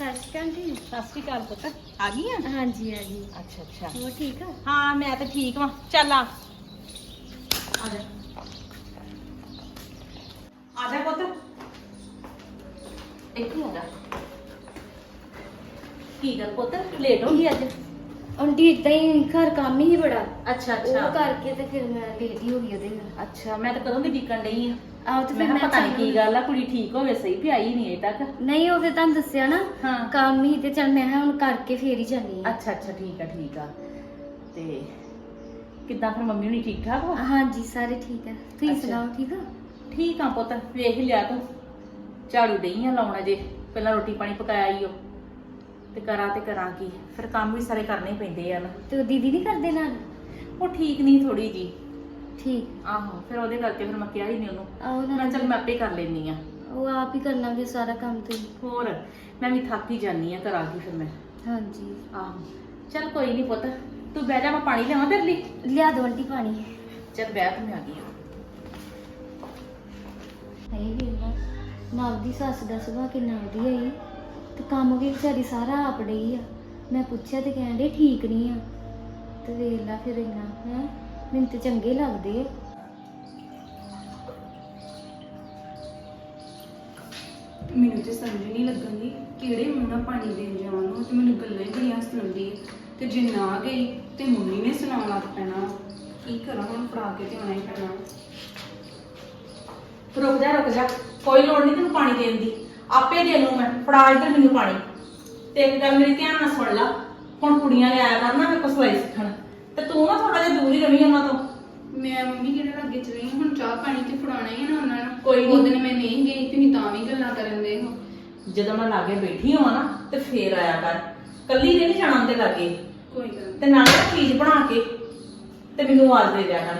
ਸਤਿ ਸ਼੍ਰੀ ਅਕਾਲ ਜੀ। ਸਤਿ ਸ਼੍ਰੀ ਅਕਾਲ ਪੁੱਤ। ਆ ਗਈ ਆ? ਹਾਂਜੀ ਆ ਜੀ ਅੱਛਾ ਅੱਛਾ। ਹੋਰ ਠੀਕ ਆ? ਹਾਂ ਮੈਂ ਤਾਂ ਠੀਕ ਵਾਂ। ਚੱਲ ਆ। ਆ ਜਾ। ਆ ਜਾ ਪੁੱਤ। ਇੱਥੇ ਆ ਜਾ। ਕੀ ਗੱਲ ਪੁੱਤ? ਲੇਟ ਹੋ ਗਈ ਅੱਜ। ਆਂਟੀ ਇਦਾਂ ਹੀ ਘਰ ਕੰਮ ਹੀ ਬੜਾ। ਅੱਛਾ ਉਹ ਕਰਕੇ ਤੇ ਫਿਰ ਮੈਂ ਲੇਟ ਹੀ ਹੋ ਗਈ ਉਹਦੇ ਨਾਲ। ਅੱਛਾ ਮੈਂ ਤਾਂ ਕਦੋਂ ਦੀ ਡਿੱਕਣ ਡਈ ਆ? ਆਹ ਤੇ ਮੈਂ ਫਿਰ ਕਿਹਾ ਮੈਂ ਪਤਾ ਨਹੀਂ ਕੀ ਗੱਲ ਆ ਕੁੜੀ ਠੀਕ ਹੋਵੇ ਸਹੀ ਵੀ ਆਈ ਨਹੀਂ ਅਜੇ ਤੱਕ। ਨਹੀਂ ਉਹ ਫਿਰ ਤੁਹਾਨੂੰ ਦੱਸਿਆ ਨਾ ਹਾਂ। ਕੰਮ ਹੀ ਤੇ ਚੱਲ ਮੈਂ ਕਿਹਾ ਹੁਣ ਕਰਕੇ ਫੇਰ ਹੀ ਜਾਨੀ ਆ। ਅੱਛਾ ਅੱਛਾ ਠੀਕ ਆ ਠੀਕ ਆ। ਤੇ ਕਿੱਦਾਂ ਫਿਰ ਮੰਮੀ ਹੁਣੀ ਠੀਕ ਠਾਕ ਵਾ? ਹਾਂਜੀ ਸਾਰੇ ਠੀਕ ਆ। ਤੁਸੀਂ ਅੱਛਾ। ਸੁਣਾਓ ਠੀਕ ਆ ਠੀਕ ਆ ਪੁੱਤ ਵੇਖ ਹੀ ਲਿਆ ਤੂੰ। ਝਾੜੂ ਡਈ ਆ ਲਾਉਣਾ ਜੇ ਪਹਿਲਾਂ ਰੋਟੀ ਪਾਣੀ ਪਕਾਇਆ ਈ ਓ। ਤੇ ਕਰਾਂ ਤੇ ਕਰਾਂ ਕੀ? ਫਿਰ ਕੰਮ ਵੀ ਸਾਰੇ ਕਰਨੇ ਹੀ ਪੈਂਦੇ ਆ ਨਾ। ਤੇ ਉਹ ਦੀਦੀ ਨਹੀਂ ਕਰਦੇ ਨਾਲ? ਉਹ ਠੀਕ ਨਹੀਂ ਥੋੜੀ ਜੀ। ਠੀਕ। ਆਹੋ ਫਿਰ ਉਹਦੇ ਕਰਕੇ ਫਿਰ ਮੈਂ ਕਿਹਾ ਹੀ ਨਹੀਂ ਉਹਨੂੰ। ਆਓ ਮੈਂ ਚੱਲ ਮੈਂ ਆਪੇ ਕਰ ਲੈਣੀ ਆ ਉਹ ਆਪ ਹੀ ਕਰਨਾ ਫਿਰ ਸਾਰਾ ਕੰਮ ਤੇ। ਹੋਰ ਮੈਂ ਵੀ ਥੱਕ ਹੀ ਜਾਨੀ ਆ ਕਰਾਂ ਕੀ ਫਿਰ ਮੈਂ। ਹਾਂਜੀ। ਆਹੋ ਚੱਲ ਕੋਈ ਨਹੀਂ ਪੁੱਤ ਤੂੰ ਬਹਿ ਜਾ ਮੈਂ ਪਾਣੀ ਲਿਆਵਾਂ ਤੇਰੇ ਲਈ। ਲਿਆ ਦੋ ਆਂਟੀ ਪਾਣੀ। ਚੱਲ ਬਹਿ ਤੂੰ ਮੈਂ ਆ ਗਈ ਆ ਇਹ ਵੇਲਾ ਨਵ ਦੀ ਸੱਸ ਦਾ ਸੁਭਾਅ ਕਿੰਨਾ ਵਧੀਆ ਈ। ਤੇ ਕੰਮ ਵੀ ਵਿਚਾਰੀ ਸਾਰਾ ਆਪ ਡਈ ਆ। ਮੈਂ ਪੁੱਛਿਆ ਤੇ ਕਹਿੰਦੇ ਠੀਕ ਨਹੀਂ ਆ। ਤੇ ਵੇਖ ਲਾ ਫਿਰ ਇੰਨਾ, ਹੈ? ਮੈਨੂੰ ਤੇ ਚੰਗੇ ਲੱਗਦੇ ਆ। ਮੈਨੂੰ ਤੇ ਸਮਝ ਨਹੀਂ ਲੱਗਣ ਕਿਹੜੇ ਮੂੰਹ ਪਾਣੀ ਦੇਣ ਜਾਵਾਂ ਨੂੰ, ਤੇ ਮੈਨੂੰ ਗੱਲਾਂ ਹੀ ਬੜੀਆਂ ਸੁਣਾਉਂਦੀ ਤੇ ਜੇ ਨਾ ਗਈ, ਤੇ ਮੰਮੀ ਨੇ ਸੁਣਾਉਣ ਲੱਗ ਪੈਣਾ। ਕੀ ਕਰਾਂ ਹੁਣ, ਫੜਾ ਕੇ ਤੇ ਆਉਣਾ ਹੀ ਪੈਣਾ। ਰੁਕ ਜਾ ਰੁਕ ਜਾ। ਕੋਈ ਲੋੜ ਨਹੀਂ ਤੈਨੂੰ ਪਾਣੀ ਦੇਣ ਦੀ। ਆਪੇ ਦੇ ਲੂੰ ਮੈਂ। ਫੜਾ ਇੱਧਰ ਮੈਨੂੰ ਪਾਣੀ। ਤੇ ਇੱਕ ਗੱਲ ਮੇਰੀ ਧਿਆਨ ਨਾਲ ਸੁਣ ਲਾ। ਹੁਣ ਕੁੜੀਆਂ ਨੇ ਆਇਆ ਕਰਨਾ ਮੇਰੇ ਕੋਲ ਸਵਾਈ ਸਿੱਖਣ। ਤੇ ਤੂੰ ਨਾ ਥੋੜਾ ਜਿਹਾ ਦੂਰ ਹੀ ਰਵੀਂ ਉਹਨਾਂ ਤੋਂ। ਮੈਂ ਮੰਮੀ ਕਿਹੜੇ ਲੱਗੇ ਚਲੀ ਹੁਣ ਚਾਹ ਪਾਣੀ ਤੇ ਫੜਾਉਣਾ ਹੀ ਹੈ ਨਾ ਉਹਨਾਂ ਨੂੰ ਕੋਈ ਨੀ। ਉਹਦੇ ਮੈਂ ਨਹੀਂ ਗਈ ਤੁਸੀਂ ਤਾਂ ਵੀ ਗੱਲਾਂ ਕਰਨ ਦੇ ਹੋ। ਜਦੋਂ ਮੈਂ ਲਾਗੇ ਬੈਠੀ ਹਾਂ ਨਾ ਤੇ ਫੇਰ ਆਇਆ ਕਰ। ਕੱਲੀ ਨੇ ਨਹੀਂ ਜਾਣਾ ਉਹਦੇ ਲਾਗੇ। ਕੋਈ ਗੱਲ। ਤੇ ਨਾਲੇ ਉਹ ਚੀਜ਼ ਬਣਾ ਕੇ ਤੇ ਮੈਨੂੰ ਆਵਾਜ਼ ਦੇ ਦਿਆ ਕਰ।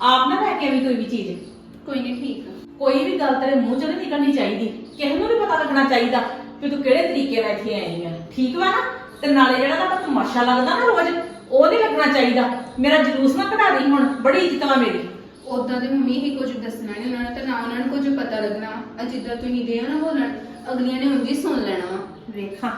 ਆਪ ਨਾ ਲੈ ਕੇ ਆਵੀਂ ਕੋਈ ਵੀ ਚੀਜ਼। ਕੋਈ ਨਹੀਂ ਠੀਕ ਆ। ਕੋਈ ਵੀ ਗੱਲ ਤੇਰੇ ਮੂੰਹ ਚੋਂ ਨਹੀਂ ਨਿਕਲਣੀ ਚਾਹੀਦੀ। ਕਿਸੇ ਨੂੰ ਨਹੀਂ ਪਤਾ ਲੱਗਣਾ ਚਾਹੀਦਾ ਕਿ ਤੂੰ ਕਿਹੜੇ ਤਰੀਕੇ ਨਾਲ ਇੱਥੇ ਆਈ ਆ? ਠੀਕ ਵਾ ਨਾ? ਤੇ ਨਾਲੇ ਜਿਹੜਾ ਤੁਹਾਡਾ ਤਮਾਸ਼ਾ ਲੱਗਦਾ ਨਾ ਰੋਜ਼ ਉਹ ਨਹੀਂ ਲੱਗਣਾ ਚਾਹੀਦਾ। ਮੇਰਾ ਜਲੂਸ ਨਾ ਕਢਾ ਰਹੀ ਹੁਣ ਬੜੀ ਇੱਜ਼ਤ ਵਾ ਮੇਰੀ। ਉਦਾਂ ਦੇ ਮੰਮੀ ਹੀ ਕੁਝ ਦੱਸਣਾ ਨਹੀਂ ਉਹਨਾਂ ਨੇ ਤੇ ਨਾ ਉਹਨਾਂ ਨੂੰ ਕੁਝ ਪਤਾ ਲੱਗਣਾ। ਆ ਜਿੱਦਾਂ ਤੁਸੀਂ ਦੇ ਨਾ ਬੋਲਣ ਅਗਲੀਆਂ ਨੇ ਉਂਝ ਹੀ ਸੁਣ ਲੈਣਾ ਵਾ। ਵੇਖਾਂ।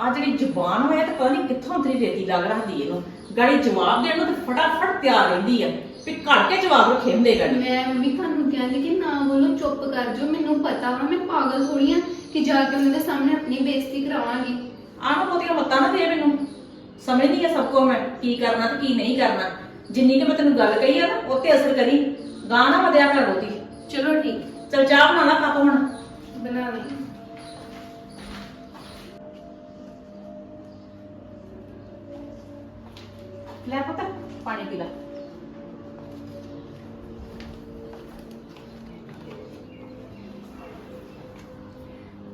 ਆ ਜਿਹੜੀ ਜ਼ੁਬਾਨ ਹੋਇਆ ਤੇ ਪਤਾ ਨਹੀਂ ਕਿੱਥੋਂ ਤੇਰੀ ਰੇਤੀ ਲੱਗ ਰਹੀ ਇਹਨੂੰ। ਗਾੜੀ ਜਵਾਬ ਦੇਣ ਨੂੰ ਤੇ ਫਟਾਫਟ ਤਿਆਰ ਰਹਿੰਦੀ ਆ ਵੀ ਘੜ ਕੇ ਜਵਾਬ ਰੱਖੇ ਹੁੰਦੇ ਗਾੜੀ। ਮੈਂ ਮੰਮੀ ਤੁਹਾਨੂੰ ਕਹਿੰਦੀ ਕਿ ਨਾ ਬੋਲੋ ਚੁੱਪ ਕਰ ਜਾਓ ਮੈਨੂੰ ਪਤਾ ਵਾ ਮੈਂ ਪਾਗਲ ਥੋੜੀ ਆ ਕਿ ਜਾ ਕੇ ਉਹਨਾਂ ਦੇ ਸਾਹਮਣੇ ਆਪਣੀ ਬੇਇੱਜ਼ਤੀ ਕਰਾਵਾਂਗੀ। ਆਹ ਬਹੁਤੀਆਂ ਮੱਤਾਂ ਨਾ ਦੇ ਮੈਨੂੰ। ਸਮਝਦੀ ਆ ਸਭ ਕੋ ਮੈਂ ਕੀ ਕਰਨਾ ਤੇ ਕੀ ਨਹੀਂ ਕਰਨਾ। ਜਿੰਨੀ ਕਿ ਮੈਂ ਤੈਨੂੰ ਗੱਲ ਕਹੀ ਆ ਨਾ ਉਹ ਤੇ ਅਸਰ ਕਰੀ। ਗਾਂ ਨਾ ਵਧਿਆ ਕਰ ਬਹੁਤੀ। ਚਲੋ ਠੀਕ। ਚਲ ਚਾਹ ਬਣਾ ਲਾ ਕੱਪ ਹੁਣ। ਬਣਾ ਲਈ। ਲੈ ਪੁੱਤ ਪਾਣੀ ਪੀ ਲੈ।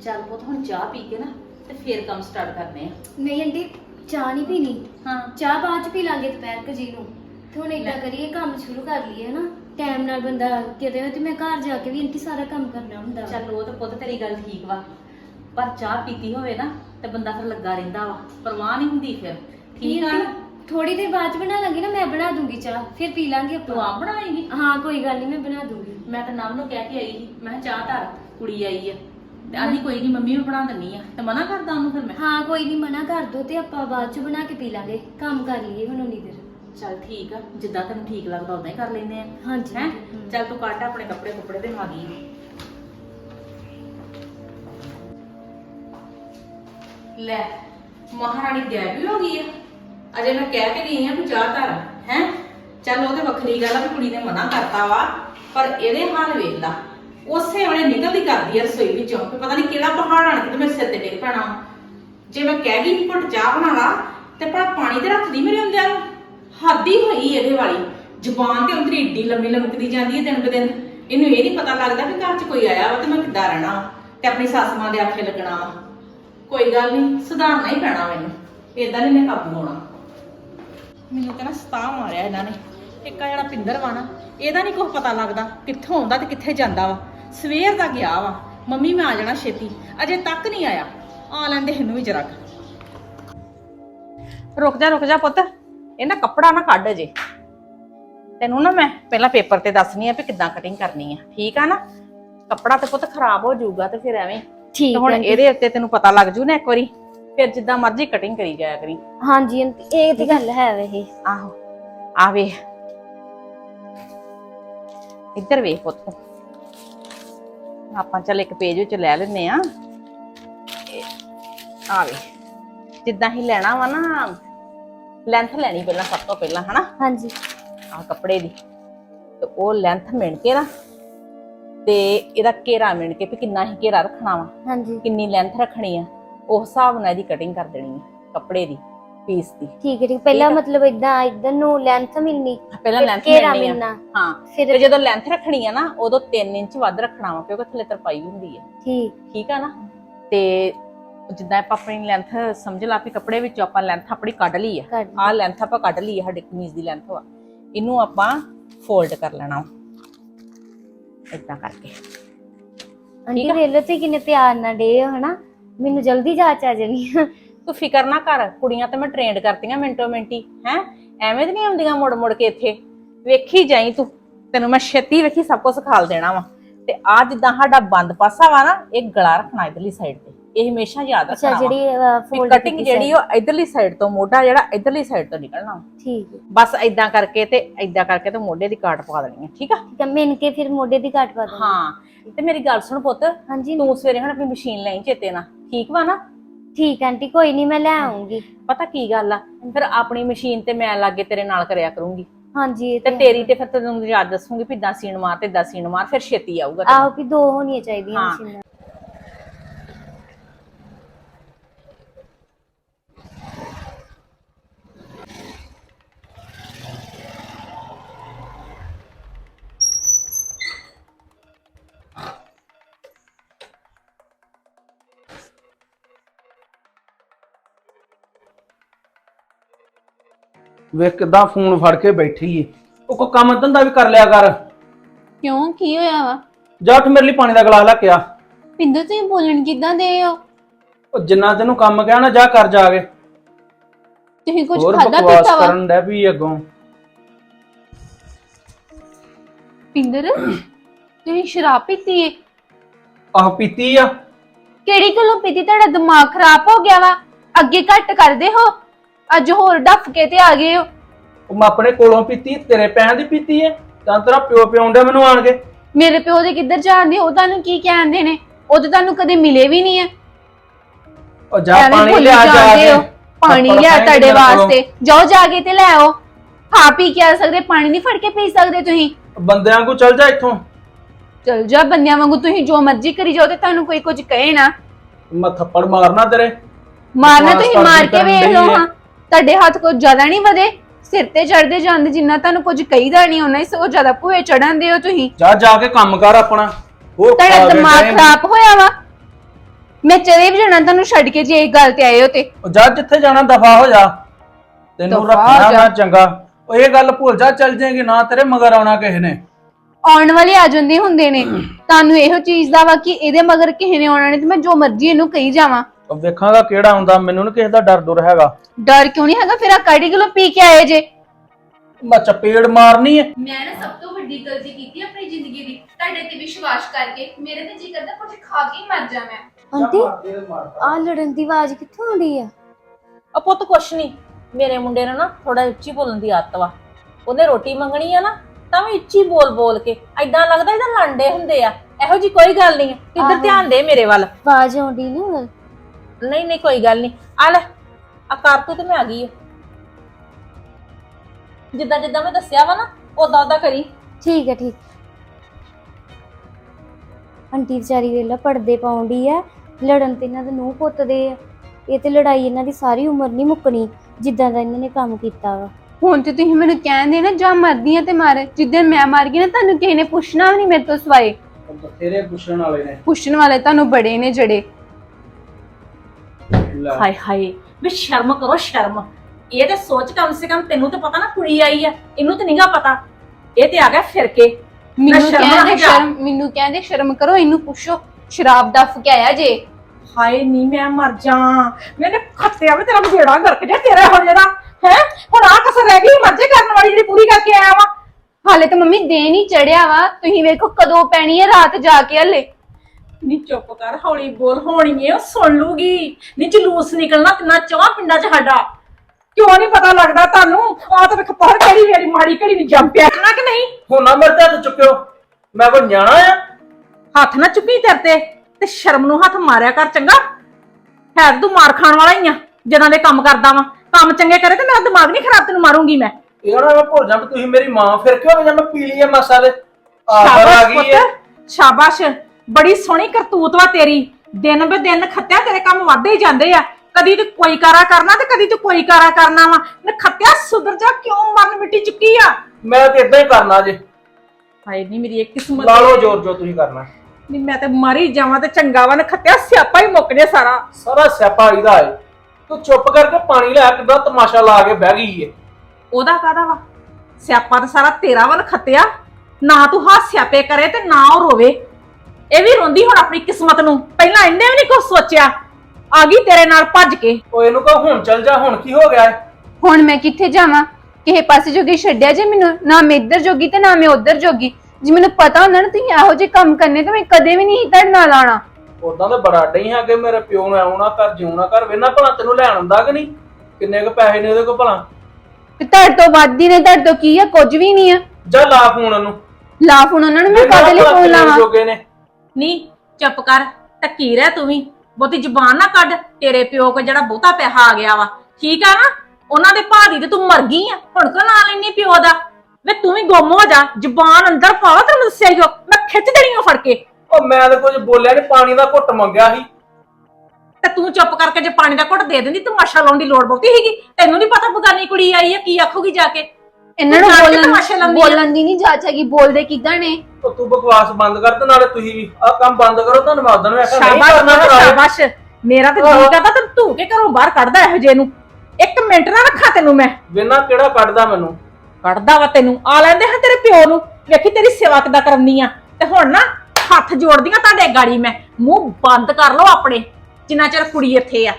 ਚੱਲ ਪੁੱਤ ਹੁਣ ਚਾਹ ਪੀ ਕੇ ਨਾ ਤੇ ਫੇਰ ਕੰਮ ਸਟਾਰਟ ਕਰਨੇ ਆ। ਨਹੀਂ ਆਂਟੀ ਚਾਹ ਨਹੀਂ ਪੀਣੀ। ਹਾਂ। ਚਾਹ ਬਾਅਦ ਚ ਪੀ ਲਾਂਗੇ ਦੁਪਹਿਰ ਕੁ ਜੀ ਨੂੰ। ਤੇ ਹੁਣ ਏਦਾਂ। ਕਰੀਏ ਕੰਮ ਸ਼ੁਰੂ ਕਰ ਲਈਏ ਨਾ ਟਾਈਮ ਨਾਲ ਬੰਦਾ ਕਿਤੇ ਤੇ ਮੈਂ ਘਰ ਜਾ ਕੇ ਵੀ ਆਂਟੀ ਸਾਰਾ ਕੰਮ ਕਰਨਾ ਹੁੰਦਾ। ਚੱਲ ਉਹ ਤਾਂ ਪੁੱਤ ਤੇਰੀ ਗੱਲ ਠੀਕ ਵਾ। ਪਰ ਚਾਹ ਪੀਤੀ ਹੋਵੇ ਨਾ ਤੇ ਬੰਦਾ ਫਿਰ ਲੱਗਾ ਰਹਿੰਦਾ ਵਾ। ਪਰਵਾਹ ਨਹੀਂ ਹੁੰਦੀ ਫਿਰ। ਠੀਕ ਆ ਨਾ? ਥੋੜੀ ਦੇਰ ਬਾਅਦ ਬਣਾ ਲਾਂਗੇ ਨਾ ਮੈਂ ਬਣਾ ਦੂੰਗੀ ਚਾਹ ਫਿਰ ਪੀ ਲਾਂਗੇ ਤੂੰ ਆਪਾਂ ਆਪ ਬਣਾਏਂਗੀ? ਹਾਂ ਕੋਈ ਗੱਲ ਨਹੀਂ ਮੈਂ ਬਣਾ ਦੂੰਗੀ। ਮੈਂ ਤਾਂ ਨਵ ਨੂੰ ਕਹਿ ਕੇ ਆਈ ਸੀ ਮੈਂ ਕਿਹਾ ਚਾਹ ਧਰ ਕੁੜੀ ਆਈ ਆ। ਤੇ ਆਂਦੀ ਕੋਈ ਨਹੀਂ ਮੰਮੀ ਵੀ ਬਣਾ ਦਿੰਨੀ ਆ। ਤੇ ਮਨਾ ਕਰਦਾ ਉਹਨੂੰ ਫਿਰ ਮੈਂ। ਹਾਂ ਕੋਈ ਨਹੀਂ ਮਨਾ ਕਰ ਦੋ ਤੇ ਆਪਾਂ ਬਾਅਦ ਚ ਬਣਾ ਕੇ ਪੀ ਲਾਂਗੇ। ਕੰਮ ਕਰ ਲਈਏ ਹੁਣ ਉਨੀ ਦੇਰ। ਚੱਲ ਠੀਕ ਆ ਜਿੱਦਾਂ ਤੈਨੂੰ ਠੀਕ ਲੱਗਦਾ ਉਦਾਂ ਹੀ ਕਰ ਲੈਂਦੇ ਆ। ਹਾਂਜੀ ਹੈ? ਹਮ। ਚੱਲ ਤੂੰ ਕੱਢ ਆਪਣੇ ਕੱਪੜੇ ਕੁੱਪੜੇ ਤੇ ਆ ਗਈ ਲੈ ਮਹਾਰਾਣੀ ਗਾਇਬ ਵੀ ਹੋ ਗਈ ਆ। ਅਜੇ ਮੈਂ ਕਹਿ ਕੇ ਗਈ ਆ ਵੀ ਚਾਹ ਧਰ, ਹੈ? ਚੱਲ ਉਹ ਤੇ ਵੱਖਰੀ ਗੱਲ ਆ ਵੀ ਕੁੜੀ ਨੇ ਮਨਾ ਕਰਤਾ ਵਾ, ਪਰ ਇਹਦੇ ਹਾਲ ਵੇਖ ਲਾ। ਉਸੇ ਵੇਲੇ ਨਿਕਲਦੀ ਕਰਦੀ ਆ ਰਸੋਈ ਵਿੱਚੋਂ, ਵੀ ਪਤਾ ਨਹੀਂ ਕਿਹੜਾ ਪਹਾੜ ਆਣ ਕੇ ਤੇ ਮੇਰੇ ਸਿਰ ਤੇ ਡਿੱਗ ਪੈਣਾ ਜੇ ਮੈਂ ਕਹਿ ਗਈ ਕਿ ਘੁੱਟ ਚਾਹ ਬਣਾ ਲਾ, ਤੇ ਪਰ ਪਾਣੀ ਤੇ ਰੱਖਦੀ ਮੇਰੇ ਹੁੰਦਿਆਂ ਨੂੰ ਹੱਦ ਹੀ ਹੋਈ ਇਹਦੇ ਵਾਲੀ। ਜ਼ੁਬਾਨ ਤੇ ਉਂਤਰੀ ਏਡੀ ਲੰਮੀ ਲੰਮਕਦੀ ਜਾਂਦੀ ਹੈ ਦਿਨ ਬ ਦਿਨ। ਇਹਨੂੰ ਇਹ ਨਹੀਂ ਪਤਾ ਲੱਗਦਾ ਕਿ ਘਰ 'ਚ ਕੋਈ ਆਇਆ ਵਾ ਤੇ ਮੈਂ ਕਿੱਦਾਂ ਰਹਿਣਾ ਤੇ ਆਪਣੀ ਸੱਸ ਮਾਂ ਦੇ ਆਖੇ ਲੱਗਣਾ ਵਾ। ਕੋਈ ਗੱਲ ਨਹੀਂ ਸੁਧਾਰਨਾ ਹੀ ਪੈਣਾ ਮੈਨੂੰ। ਏਦਾਂ ਨਹੀਂ ਮੈਂ ਕਾਬੂ ਆਉਣਾ। ਮੈਨੂੰ ਨਾ ਸਤਾ ਮਾਰਿਆ ਇਹਨਾਂ ਨੇ। ਇੱਕ ਆ ਜਿਹੜਾ ਪਿੰਦਰ ਵਾ ਨਾ ਇਹਦਾ ਨਹੀਂ ਕੁਝ ਪਤਾ ਲੱਗਦਾ ਕਿੱਥੋਂ ਆਉਂਦਾ ਤੇ ਕਿੱਥੇ ਜਾਂਦਾ ਵਾ। ਸਵੇਰ ਦਾ ਗਿਆ ਵਾ। ਮੰਮੀ ਮੈਂ ਆ ਜਾਣਾ ਛੇਤੀ। ਅਜੇ ਤੱਕ ਨਹੀਂ ਆਇਆ। ਆ ਲੈਂਦੇ ਇਹਨੂੰ ਵੀ ਜਰਾ ਰੁਕ ਜਾ ਰੁਕ ਜਾ ਪੁੱਤ। ਇਹ ਨਾ ਕੱਪੜਾ ਨਾ ਕੱਢ ਜੇ ਤੈਨੂੰ ਨਾ ਮੈਂ ਪਹਿਲਾਂ ਪੇਪਰ ਤੇ ਦੱਸਣੀ ਆ ਵੀ ਕਿੱਦਾਂ ਕਟਿੰਗ ਕਰਨੀ ਆ। ਠੀਕ ਆ ਨਾ? ਕੱਪੜਾ ਤੇ ਪੁੱਤ ਖਰਾਬ ਹੋ ਜਾਊਗਾ ਤੇ ਫਿਰ ਐਵੇਂ। ਠੀਕ ਹੁਣ। ਇਹਦੇ ਉੱਤੇ ਤੈਨੂੰ ਪਤਾ ਲੱਗ ਜੂ ਨਾ ਇੱਕ ਵਾਰੀ। ਫਿਰ ਜਿੱਦਾਂ ਮਰਜ਼ੀ ਕਟਿੰਗ ਕਰੀ ਜਾਇਆ ਕਰੀ। ਹਾਂਜੀ ਆਂਟੀ ਇਹ ਤੇ ਗੱਲ ਹੈ ਵੇ ਆਹੋ ਆ ਵੇ ਇੱਧਰ ਵੇਖ ਪੁੱਤ। ਆਪਾਂ ਚੱਲ ਇੱਕ ਪੇਜ ਵਿੱਚ ਲੈ ਲੈਨੇ ਆ ਆ ਵੇ ਜਿੱਦਾਂ ਹੀ ਲੈਣਾ ਵਾ ਨਾ ਲੈਂਥ ਲੈਣੀ ਪਹਿਲਾਂ ਸਭ ਤੋਂ ਪਹਿਲਾਂ ਹਨਾ? ਹਾਂਜੀ। ਆ ਕੱਪੜੇ ਦੀ। ਤੇ ਉਹ ਲੈਂਥ ਮਿਣ ਕੇ ਨਾ ਤੇ ਇਹਦਾ ਘੇਰਾ ਮਿਣ ਕੇ ਵੀ ਕਿੰਨਾ ਹੀ ਘੇਰਾ ਰੱਖਣਾ ਵਾ। ਹਾਂਜੀ। ਕਿੰਨੀ ਲੈਂਥ ਰੱਖਣੀ ਆ। ਉਸ ਹਿਸਾਬ ਨਾਲ ਇਹਦੀ ਕਟਿੰਗ ਕਰ ਦੇਣੀ ਆ ਕੱਪੜੇ ਦੀ ਪੀਸ ਦੀ। ਠੀਕ ਹੈ ਠੀਕ ਪਹਿਲਾਂ ਆ। ਮਤਲਬ ਇਦਾਂ ਇਧਰ ਨੂੰ ਲੈਂਥ ਮਿਲਣੀ? ਪਹਿਲਾਂ ਲੈਂਥ ਮਿਲਣੀ ਆ। ਹਾਂ ਫਿਰ ਜਦੋਂ ਲੈਂਥ ਰੱਖਣੀ ਆ ਨਾ ਉਦੋਂ 3 ਇੰਚ ਵੱਧ ਰੱਖਣਾ ਵਾ ਕਿਉਂਕਿ ਥੱਲੇ ਤਰਪਾਈ ਹੁੰਦੀ ਹੈ ਠੀਕ। ਠੀਕ ਆ ਨਾ? ਤੇ ਜਿੱਦਾਂ ਆਪਾਂ ਆਪਣੀ ਲੈਂਥ ਸਮਝ ਲਾ ਵੀ ਕੱਪੜੇ ਵਿੱਚੋਂ ਆਪਾਂ ਲੈਂਥ ਆਪਣੀ ਕੱਢ ਲਈ ਆ। ਆਹ ਲੈਂਥ ਆਪਾਂ ਕੱਢ ਲਈ ਆ ਸਾਡੇ ਕਮੀਜ਼ ਦੀ ਲੈਂਥ ਵਾ। ਇਹਨੂੰ ਆਪਾਂ ਫੋਲਡ ਕਰ ਲੈਣਾ ਇਦਾਂ ਕਰਕੇ। ਆਂਟੀ ਵੇਲੋ ਤੇ ਕਿੰਨੇ ਪਿਆਰ ਨਾਲ ਡੇ ਹਨਾ? ਮੈਨੂੰ ਜਲਦੀ ਜਾਚ ਆ ਜਾਣੀ ਆ। ਤੂੰ ਫਿਕਰ ਨਾ ਕਰ, ਕੁੜੀਆਂ ਤੇ ਮੈਂ ਟ੍ਰੇਨਡ ਕਰਤੀਆਂ ਮਿੰਟੋ ਮਿੰਟੀ, ਹੈ? ਐਵੇਂ ਤੇ ਨਹੀਂ ਆਉਂਦੀਆਂ ਮੁੜ ਮੁੜ ਕੇ ਇੱਥੇ। ਵੇਖੀ ਜਾਈ ਤੂੰ, ਤੈਨੂੰ ਮੈਂ ਛੇਤੀ ਵੇਖੀ ਸਭ ਕੁਝ ਸਿਖਾਲ ਦੇਣਾ ਵਾ। ਤੇ ਆ ਜਿੱਦਾਂ ਸਾਡਾ ਬੰਦ ਪਾਸਾ ਵਾ ਨਾ, ਇਹ ਗਲਾ ਰੱਖਣਾ ਇਧਰਲੀ ਸਾਈਡ ਇਹ ਹਮੇਸ਼ਾ ਯਾਦ ਅੱਛਾ ਰੱਖਣਾ ਜਿਹੜੀ ਫੋਲਡ ਕਟਿੰਗ ਜਿਹੜੀ ਉਹ ਇਧਰਲੀ ਸਾਈਡ ਤੋਂ ਮੋਢਾ ਜਿਹੜਾ ਇਧਰਲੀ ਸਾਈਡ ਤੋਂ ਨਿਕਲਣਾ। ਠੀਕ ਹੈ। ਬਸ ਐਦਾਂ ਕਰਕੇ ਤੇ ਐਦਾਂ ਕਰਕੇ ਤੇ ਮੋਢੇ ਦੀ ਕਾਟ ਪਾ ਦੇਣੀ ਹੈ ਠੀਕ ਆ? ਠੀਕ ਹੈ ਮਿਣ ਕੇ ਫਿਰ ਮੋਢੇ ਦੀ ਕੱਟ ਪਾ ਦੋ ਹਾਂ ਤੇ ਮੇਰੀ ਗੱਲ ਸੁਣ ਪੁੱਤ ਹਾਂਜੀ। ਤੂੰ ਸਵੇਰੇ ਹੁਣ ਆਪਣੀ ਮਸ਼ੀਨ ਲਈ ਚੇਤੇ ਨਾਲ ਠੀਕ ਵਾ ਨਾ? ਠੀਕ ਆਂਟੀ ਕੋਈ ਨਹੀਂ ਮੈਂ ਲੈ ਆਉਂਗੀ। ਪਤਾ ਕੀ ਗੱਲ ਆ ਫਿਰ ਆਪਣੀ ਮਸ਼ੀਨ ਤੇ ਮੈਂ ਲਾਗੇ ਤੇਰੇ ਨਾਲ ਕਰਿਆ ਕਰੂੰਗੀ। ਹਾਂਜੀ ਤੇ ਤੇਰੀ ਤੇ ਫਿਰ ਤੈਨੂੰ ਯਾਦ ਦੱਸੂਗੀ ਵੀ ਇਦਾਂ ਸੀਨ ਮਾਰ ਤੇ ਇਦਾਂ ਸੀਨ ਮਾਰ ਫਿਰ ਛੇਤੀ ਆਊਗਾ। ਆਹੋ ਵੀ ਦੋ ਹੋਣੀਆਂ ਚਾਹੀਦੀਆਂ। ਮਸ਼ੀਨਾਂ। ਵੇਖ ਕਿਦਾਂ ਫੋਨ ਫੜ ਕੇ ਬੈਠੀ ਏ। ਉਹ ਕੋ ਕੰਮ ਧੰਦਾ ਵੀ ਕਰ ਲਿਆ ਕਰ। ਕਿਉਂ? ਕੀ ਹੋਇਆ ਵਾ? ਜਾ ਉੱਠ ਮੇਰੇ ਲਈ ਪਾਣੀ ਦਾ ਗਲਾਸ ਲੈ ਕੇ ਆ। ਪਿੰਦਰ ਤੁਸੀਂ ਬੋਲਣ ਕਿਦਾਂ ਦੇ ਹੋ? ਉਹ ਜਿੰਨਾ ਤੈਨੂੰ ਕੰਮ ਕਿਹਾ ਨਾ ਜਾ ਕਰ ਜਾ ਕੇ। ਤੁਸੀਂ ਕੁਝ ਹੋਰ ਖਾਦਾ ਬਕਵਾਸ ਪੀਤਾ ਵਾ? ਕਰਨ ਡੈ ਵੀ ਅੱਗੋਂ। ਪਿੰਦਰ ਤੁਸੀਂ ਸ਼ਰਾਬ ਪੀਤੀ ਏ? ਆਹ ਪੀਤੀ ਆ। ਕਿਹੜੀ ਗੱਲੋਂ ਪੀਤੀ? ਤੁਹਾਡਾ ਦਿਮਾਗ ਖਰਾਬ ਹੋ ਗਿਆ ਵਾ। ਅੱਗੇ ਘੱਟ ਕਰਦੇ ਹੋ? ਅੱਜ ਹੋਰ ਡੱਫ ਕੇ ਤੇ ਆ ਗਏ ਹੋ। ਉਹ ਮੈਂ ਆਪਣੇ ਕੋਲੋਂ ਪੀਤੀ ਤੇਰੇ ਪੈਣ ਦੀ ਪੀਤੀ ਏ ਤਾਂ ਤੇਰਾ ਪਿਓ ਪਿਆਉਂਦਾ ਮੈਨੂੰ ਆਣ ਕੇ। ਮੇਰੇ ਪਿਓ ਦੇ ਕਿੱਧਰ ਜਾਂਦੇ ਉਹ ਤੁਹਾਨੂੰ ਕੀ ਕਹਿੰਦੇ ਨੇ ਉਹ ਤੇ ਤੁਹਾਨੂੰ ਕਦੇ ਮਿਲੇ ਵੀ ਨਹੀਂ ਐ ਉਹ ਜਾ ਐਵੇਂ ਪਾਣੀ ਭੁੱਲ ਲਿਆ ਜਾ ਜਾਂਦੇ ਕੇ। ਹੋ। ਪਾਣੀ ਥੱਪੜ ਲਿਆ ਤੁਹਾਡੇ ਮੇਰੇ ਕੋਲੋਂ। ਵਾਸਤੇ। ਜਾਓ ਜਾ ਕੇ ਤੇ ਲੈ ਆਓ। ਖਾ ਪੀ ਕੇ ਆ ਸਕਦੇ ਪਾਣੀ ਨਹੀਂ ਫੜ ਕੇ ਪੀ ਸਕਦੇ ਤੁਸੀਂ। ਬੰਦਿਆਂ ਕੋ ਚੱਲ ਜਾ ਇੱਥੋਂ। ਚਲ ਜਾ ਬੰਦਿਆਂ ਵਾਂਗੂ ਤੁਸੀਂ ਜੋ ਮਰਜ਼ੀ ਕਰੀ ਜਾਓ ਤੇ ਤੁਹਾਨੂੰ ਕੋਈ ਕੁਝ ਕਹੇ ਨਾ। ਮੈਂ ਥੱਪੜ ਮਾਰਨਾ ਤੇਰੇ। ਮਾਰਨਾ ਤੁਸੀਂ ਮਾਰ ਕੇ ਵੇਖ ਲਓ ਐ। ਹਾਂ। ਤੁਹਾਡੇ ਹੱਥ ਕੁਝ ਜ਼ਿਆਦਾ ਨਹੀਂ ਵਧੇ? ਸਿਰ ਤੇ ਚੜਦੇ ਜਾਂਦੇ ਜਿੰਨਾ ਤੁਹਾਨੂੰ ਕੁਝ ਕਹੀਦਾ ਨਹੀਂ ਉਹਨਾਂ ਹੀ ਸਗੋਂ ਜ਼ਿਆਦਾ ਭੂਏ ਚੜਨ ਦੇ ਹੋ ਤੁਸੀਂ। ਜਾ ਜਾ ਕੇ ਕੰਮ ਕਰ ਆਪਣਾ। ਹੋਰ ਤੁਹਾਡਾ ਦਿਮਾਗ। ਖਰਾਬ ਹੋਇਆ ਵਾ। ਮੈਂ ਚਲੇ ਵੀ ਜਾਣਾ ਤੁਹਾਨੂੰ ਛੱਡ ਕੇ ਜੇ ਇੱਕ ਗੱਲ ਤੇ ਆਏ ਹੋ ਤੇ। ਉਹ ਜਾ ਜਿੱਥੇ ਜਾਣਾ ਦਫਾ ਹੋ ਜਾ। ਤੈਨੂੰ ਦਫ਼ਾ ਹੋ ਰੱਖਣਾ ਜਾ। ਨਾ ਚੰਗਾ। ਉਹ ਇਹ ਗੱਲ ਭੁੱਲ ਜਾ ਚੱਲ ਜਾਏਗੀ ਨਾ ਤੇਰੇ ਮਗਰ ਆਉਣਾ ਕਿਸੇ ਨੇ। ਆਉਣ ਵਾਲੇ ਆ ਜਾਂਦੇ ਹੁੰਦੇ ਨੇ। ਤੁਹਾਨੂੰ ਇਹੋ ਚੀਜ਼ ਦਾ ਵਾ ਕਿ ਇਹਦੇ ਮਗਰ ਕਿਸੇ ਨੇ ਆਉਣਾ ਨਹੀਂ ਤੇ ਮੈਂ ਜੋ ਮਰਜ਼ੀ ਇਹਨੂੰ ਕਹੀ ਜਾਵਾਂ। ਉਹ ਵੇਖਾਂਗਾ ਕਿਹੜਾ ਆਉਂਦਾ ਮੈਨੂੰ ਨੀ ਕਿਸੇ ਦਾ ਡਰ ਡੁਰ ਹੈਗਾ। ਡਰ ਕਿਉਂ ਨਹੀਂ ਹੈਗਾ? ਫਿਰ ਆ ਕਾੜੀ ਕਿਲੋ ਪੀ ਕੇ ਆਏ ਜੇ? ਮੈਂ ਚਪੇੜ ਮਾਰਨੀ ਹੈ ਮੈਂ ਨਾ ਸਭ ਤੋਂ ਵੱਡੀ ਗਲਤੀ ਕੀਤੀ ਆਪਣੀ ਜ਼ਿੰਦਗੀ ਦੀ। ਤੁਹਾਡੇ ਤੇ ਵਿਸ਼ਵਾਸ ਕਰਕੇ ਮੇਰੇ ਤੇ ਜੀ ਕਰਦਾ ਕੁਝ ਖਾ ਕੇ ਹੀ ਮਰ ਜਾ ਮੈਂ। ਆਂਟੀ ਆ ਲੜਨ ਦੀ ਆਵਾਜ਼ ਕਿੱਥੋਂ ਆਉਂਦੀ ਆ? ਉਹ ਪੁੱਤ ਕੁਛ ਨਹੀਂ ਮੇਰੇ ਮੁੰਡੇ ਨੂੰ ਨਾ ਥੋੜਾ ਉੱਚੀ ਬੋਲਣ ਦੀ ਆਦਤ ਵਾ। ਉਹਨੇ ਰੋਟੀ ਮੰਗਣੀ ਆ ਨਾ ਤਾਂ ਵੀ ਉੱਚੀ ਬੋਲ ਬੋਲ ਕੇ। ਐਦਾਂ ਲੱਗਦਾ ਇਹਦਾ ਲਾਂਡੇ ਹੁੰਦੇ ਆ। ਇਹੋ ਜੀ ਕੋਈ ਗੱਲ ਨਹੀਂ ਇੱਧਰ ਆਹੋ। ਧਿਆਨ ਦੇ ਮੇਰੇ ਵੱਲ। ਆਵਾਜ਼ ਆਉਂਦੀ ਨਾ ਨਹੀਂ ਨਹੀਂ ਕੋਈ ਗੱਲ ਨਹੀਂ। ਆ ਲੈ ਆ ਕਰ ਤੂੰ ਤੇ ਮੈਂ ਆ ਗਈ ਆ। ਜਿੱਦਾਂ ਜਿੱਦਾਂ ਮੈਂ ਦੱਸਿਆ ਵਾ ਨਾ ਉਦਾਂ ਉਦਾਂ ਕਰੀ। ਠੀਕ ਹੈ ਠੀਕ। ਆਂਟੀ ਵਿਚਾਰੀ ਵੇਲਾ ਪੜਦੇ ਪਾਉਂਦੀ ਆ ਲੜਨ ਤੇ ਇਹਨਾਂ ਦੇ ਨੂੰਹ ਪੁੱਤ ਦੇ ਆ। ਇਹ ਤੇ ਲੜਾਈ ਇਹਨਾਂ ਦੀ ਸਾਰੀ ਉਮਰ ਨਹੀਂ ਮੁੱਕਣੀ ਜਿੱਦਾਂ ਦਾ ਇਹਨਾਂ ਨੇ ਕੰਮ ਕੀਤਾ ਵਾ। ਹੁਣ ਤੇ ਤੁਸੀਂ ਮੈਨੂੰ ਕਹਿੰਦੇ ਨਾ ਜਾਂ ਮਰਦੀ ਆ ਤੇ ਮਰ ਜਿੱਦਣ ਮੈਂ ਮਰ ਗਈ ਨਾ ਤੁਹਾਨੂੰ ਕਿਸੇ ਨੇ ਪੁੱਛਣਾ ਵੀ ਨਹੀਂ ਮੇਰੇ ਤੋਂ ਸਵਾਏ। ਬਥੇਰੇ ਪੁੱਛਣ ਵਾਲੇ ਨੇ। ਪੁੱਛਣ ਵਾਲੇ ਤੁਹਾਨੂੰ ਬੜੇ ਨੇ ਜੜੇ ਲੈ, ਹਾਏ ਹਾਏ ਵੀ ਸ਼ਰਮ ਕਰੋ ਸ਼ਰਮ। ਇਹ ਤੇ ਸੋਚ ਕਮ ਸੇ ਕਮ ਤੈਨੂੰ ਤੇ ਪਤਾ ਨਾ ਕੁੜੀ ਆਈ ਆ ਇਹਨੂੰ ਤੇ ਨਹੀਂਗਾ ਪਤਾ। ਇਹ ਤੇ ਆ ਗਿਆ ਫਿਰ ਕੇ। ਮੈਨੂੰ ਸ਼ਰਮ ਨਾ ਕਹਿੰਦੇ ਹਟਾ। ਸ਼ਰਮ ਮੈਨੂੰ ਕਹਿੰਦੇ ਸ਼ਰਮ ਕਰੋ ਇਹਨੂੰ ਪੁੱਛੋ ਸ਼ਰਾਬ ਡੱਫ ਕੇ ਆਇਆ ਜੇ। ਹਾਏ ਨੀ ਮੈਂ ਮਰ ਜਾ। ਮੈਨੇ ਖੱਤਿਆ ਵੀ ਤੇਰਾ ਬੇੜਾ ਗਰਕ ਜਾ ਤੇਰਾ ਹੋ ਜਿਹੜਾ ਹੈ? ਹੁਣ ਆ ਕਸਰ ਰਹਿ ਗਈ ਮਰਜ਼ੇ ਕਰਨ ਵਾਲੀ ਜਿਹੜੀ ਪੂਰੀ ਕਰਕੇ ਆਇਆ ਵਾ। ਹਾਲੇ ਤਾਂ ਮੰਮੀ ਦੇਣ ਹੀ ਚੜਿਆ ਵਾ ਤੁਸੀਂ ਵੇਖੋ ਕਦੋਂ ਪੈਣੀ ਹੈ ਰਾਤ ਜਾ ਕੇ ਹਲੇ। ਨੀ ਚੁੱਪ ਕਰ ਹੌਲੀ ਬੋਲ ਹੋਣੀ ਏ ਉਹ ਸੁਣ ਲੂਗੀ। ਨੀ ਜਲੂਸ ਨਿਕਲਣਾ ਕਿੰਨਾ ਚਾਹ ਪਿੰਡਾਂ 'ਚ ਸਾਡਾ। ਕਿਉਂ ਨਹੀਂ ਪਤਾ ਲੱਗਦਾ ਤੁਹਾਨੂੰ? ਆ ਤਾਂ ਵੇਖ ਪਰ ਕਿਹੜੀ ਮੇਰੀ ਮਾੜੀ ਘੜੀ ਨਹੀਂ ਜੰਮ ਪਿਆ। ਨਾ ਕਿ ਨਹੀਂ? ਹੁਣ ਨਾ ਮੇਰੇ ਤੇ ਹੱਥ ਚੁੱਕਿਓ। ਮੈਂ ਕੋਈ ਨਿਆਣਾ ਆ? ਹੱਥ ਨਾ ਚੁੱਕੀ ਤੇਰੇ ਤੇ ਤੇ ਸ਼ਰਮ ਨੂੰ ਹੱਥ ਮਾਰਿਆ ਕਰ ਚੰਗਾ। ਹੈ ਤਾਂ ਤੂੰ ਮਾਰ ਖਾਣ ਵਾਲਾ ਹੀ ਆ ਜਦੋਂ ਦੇ ਕੰਮ ਕਰਦਾ ਵਾਂ। ਕੰਮ ਚੰਗੇ ਕਰੇ ਤੇ ਮੇਰਾ ਦਿਮਾਗ ਨਹੀਂ ਖਰਾਬ ਤੈਨੂੰ ਮਾਰੂੰਗੀ ਮੈਂ। ਇਹ ਨਾ ਮੈਂ ਭੁੱਲ ਜਾ ਤੁਸੀਂ ਮੇਰੀ ਮਾਂ ਫਿਰ ਕਿਉਂ ਜਾਂ ਮੈਂ ਪੀ ਲਈ ਆ ਮਾਸਾ ਦੇ? ਆਖਰ ਆ ਗਈ ਹੈ ਪੁੱਤ ਸ਼ਾਬਾਸ਼। ਬੜੀ ਸੋਹਣੀ ਕਰਤੂਤ ਵਾ ਤੇਰੀ। ਦਿਨ ਬੇ ਦਿਨ ਖੱਤਿਆ ਤੇਰੇ ਕੰਮ ਵੱਧਦੇ ਹੀ ਜਾਂਦੇ ਆ। ਕਦੀ ਤੂੰ ਕੋਈ ਕਾਰਾ ਕਰਨਾ ਤੇ ਕਦੀ ਤੂੰ ਕੋਈ ਕਾਰਾ ਕਰਨਾ ਵਾ। ਨਾ ਖੱਤਿਆ ਸੁਧਰ ਜਾ ਕਿਉਂ ਮਰਨ ਮਿੱਟੀ ਚੁੱਕੀ ਆ? ਮੈਂ ਤੇ ਇਦਾਂ ਹੀ ਕਰਨਾ ਜੇ। ਹਾਏ ਨਹੀਂ ਮੇਰੀ ਇੱਕ ਕਿਸਮਤ ਲਾ ਲਓ ਜੋਰ ਜੋ ਤੁਸੀਂ ਕਰਨਾ। ਨਹੀਂ ਮੈਂ ਤੇ ਮਾਰੀ ਜਾਵਾਂ ਤੇ ਚੰਗਾ ਵਾ ਨਾ ਖੱਤਿਆ ਸਿਆਪਾ ਹੀ ਮੁੱਕ ਜੇ ਸਾਰਾ। ਸਾਰਾ ਸਿਆਪਾ ਇਹਦਾ ਏ। ਤੂੰ ਚੁੱਪ ਕਰਕੇ ਪਾਣੀ ਲੈ ਕਿੱਦਾਂ ਤਮਾਸ਼ਾ ਲਾ ਕੇ ਬਹਿ ਗਈ ਏ। ਉਹਦਾ ਕਾਦਾ ਵਾ? ਸਿਆਪਾ ਤਾਂ ਸਾਰਾ ਤੇਰਾ ਵਾ ਨਾ ਖੱਤਿਆ। ਨਾ ਤੂੰ ਹਾਂ ਸਿਆਪੇ ਕਰੇ ਤੇ ਨਾ ਉਹ ਰੋਵੇ। ਇਹ ਵੀ ਰੋਂਦੀ ਹੁਣ ਆਪਣੀ ਕਿਸਮਤ ਨੂੰ। ਪਹਿਲਾਂ ਇਹਨੇ ਵੀ ਨਹੀਂ ਕੁਝ ਸੋਚਿਆ। ਆ ਗਈ ਤੇਰੇ ਨਾਲ ਭੱਜ ਕੇ। ਉਹ ਇਹਨੂੰ ਕਹ ਹੁਣ ਚੱਲ ਜਾ ਹੁਣ ਕੀ ਹੋ ਗਿਆ? ਹੁਣ ਮੈਂ ਕਿੱਥੇ ਜਾਵਾਂ? ਕਿਸੇ ਪਾਸੇ ਜੋਗੀ ਛੱਡਿਆ ਜੇ ਮੈਨੂੰ? ਨਾ ਮੈਂ ਇੱਧਰ ਜੋਗੀ ਤੇ ਨਾ ਮੈਂ ਉੱਧਰ ਜੋਗੀ। ਜੇ ਮੈਨੂੰ ਪਤਾ ਹੁੰਦਾ ਨਾ ਤੁਸੀਂ ਇਹੋ ਜਿਹੇ ਕੰਮ ਕਰਨੇ ਤੇ ਮੈਂ ਕਦੇ ਵੀ ਨਹੀਂ ਤੁਹਾਡੇ ਨਾਲ ਆਉਣਾ। ਉਦਾਂ ਤਾਂ ਬੜਾ ਡਈ ਹਾਂ ਕਿ ਮੇਰੇ ਪਿਓ ਨੂੰ ਆਉਣਾ ਕਰ ਜਿਉਣਾ ਕਰ ਵੇਨਾ ਭਲਾ ਤੈਨੂੰ ਲੈਣ ਹੁੰਦਾ ਕਿ ਨਹੀਂ? ਕਿੰਨੇ ਕੁ ਪੈਸੇ ਨੇ ਉਹਦੇ ਕੋਲ ਭਲਾ? ਤੇ ਤੁਹਾਡੇ ਤੋਂ ਵੱਧ ਹੀ ਨੇ ਤੁਹਾਡੇ ਤੋਂ ਕੀ ਆ? ਕੁਝ ਵੀ ਨਹੀਂ ਆ। ਜਾ ਲਾ ਫੋਨ ਉਹਨੂੰ। ਲਾ ਫੋਨ ਉਹਨਾਂ ਨੂੰ ਮੈਂ ਕਦੇ ਲਈ ਫੋਨ ਲਾਵਾਂ? ਜੋਗੇ ਨੇ। ਨਹੀਂ ਚੁੱਪ ਕਰ ਟੱਕੀ ਰਹਿ ਤੂੰ ਵੀ। ਬਹੁਤੀ ਜ਼ੁਬਾਨ ਨਾ ਕੱਢ ਤੇਰੇ ਪਿਓ ਕੋ ਜਿਹੜਾ ਬਹੁਤਾ ਪੈਸਾ ਆ ਗਿਆ ਵਾ। ਠੀਕ ਆ ਨਾ? ਉਹਨਾਂ ਦੇ ਭਾਦੀ ਤੇ ਤੂੰ ਮਰ ਗਈ ਆ। ਹੁਣ ਕੋ ਨਾਂ ਲੈਣੀ ਪਿਓ ਦਾ? ਵੇ ਤੂੰ ਵੀ ਗੁੰਮ ਹੋ ਜਾ। ਜ਼ੁਬਾਨ ਅੰਦਰ ਪਾਵਾ ਤੈਨੂੰ ਦੱਸਿਆ ਜੋ ਮੈਂ ਖਿੱਚ ਦੇਣੀ ਆ ਫੜ ਕੇ। ਉਹ ਮੈਂ ਤਾਂ ਕੁਝ ਬੋਲਿਆ ਨਹੀਂ ਪਾਣੀ ਦਾ ਘੁੱਟ ਮੰਗਿਆ ਸੀ। ਤੇ ਤੂੰ ਚੁੱਪ ਕਰਕੇ ਜੇ ਪਾਣੀ ਦਾ ਘੁੱਟ ਦੇ ਦਿੰਦੀ ਤਮਾਸ਼ਾ ਲਾਉਣ ਦੀ ਲੋੜ ਬਹੁਤੀ ਸੀਗੀ। ਤੈਨੂੰ ਨਹੀਂ ਪਤਾ ਬਗਾਨੀ ਕੁੜੀ ਆਈ ਆ ਕੀ ਆਖੂਗੀ ਜਾ ਕੇ। ਇਹਨਾਂ ਨੂੰ ਤੂੰ ਜਾਣ ਕੇ ਬੋਲਣ ਤਮਾਸ਼ੇ ਲਾਉਂਦੀ ਆ। ਬੋਲਣ ਦੀ ਨਹੀਂ ਜਾਚ ਹੈਗੀ ਬੋਲਦੇ ਕਿਦਾਂ ਨੇ? ਉਹ ਤੂੰ ਬਕਵਾਸ ਬੰਦ ਕਰ ਤੇ ਨਾਲੇ ਤੁਸੀਂ ਵੀ ਆਹ ਕੰਮ ਬੰਦ ਕਰੋ ਤੁਹਾਨੂੰ ਮੈਂ ਉਦੋਂ ਆਖਿਆ ਨਹੀਂ ਸ਼ਾਬਾਸ਼ ਕਰਨਾ ਕਰੋ, ਕਰਾਏ ਸ਼ਾਬਾਸ਼। ਮੇਰਾ ਤਾਂ ਆਹੋ। ਜੀ ਕਰਦਾ ਤੈਨੂੰ ਧੂ ਕੇ ਘਰੋਂ ਬਾਹਰ ਕੱਢਦਾ ਇਹੋ ਜੇ ਨੂੰ। ਇੱਕ ਮਿੰਟ ਨਾ ਰੱਖਾ ਤੈਨੂੰ ਮੈਂ। ਵੇਨਾ ਕਿਹੜਾ ਕੱਢਦਾ ਮੈਨੂੰ? ਕੱਢਦਾ ਵਾ ਤੈਨੂੰ। ਆ ਲੈਂਦੇ ਹਾਂ ਤੇਰੇ ਪਿਓ ਨੂੰ। ਵੇਖੀ ਤੇਰੀ ਸੇਵਾ ਕਿੱਦਾਂ ਕਰਨੀ ਆ। ਤੇ ਹੁਣ ਨਾ ਹੱਥ ਜੋੜਦੀਆਂ ਤੁਹਾਡੇ ਗਾੜੀ ਮੈਂ। ਮੂੰਹ ਬੰਦ ਕਰ ਲਓ ਆਪਣੇ। ਜਿੰਨਾ ਚਿਰ ਕੁੜੀ ਇੱਥੇ ਆ।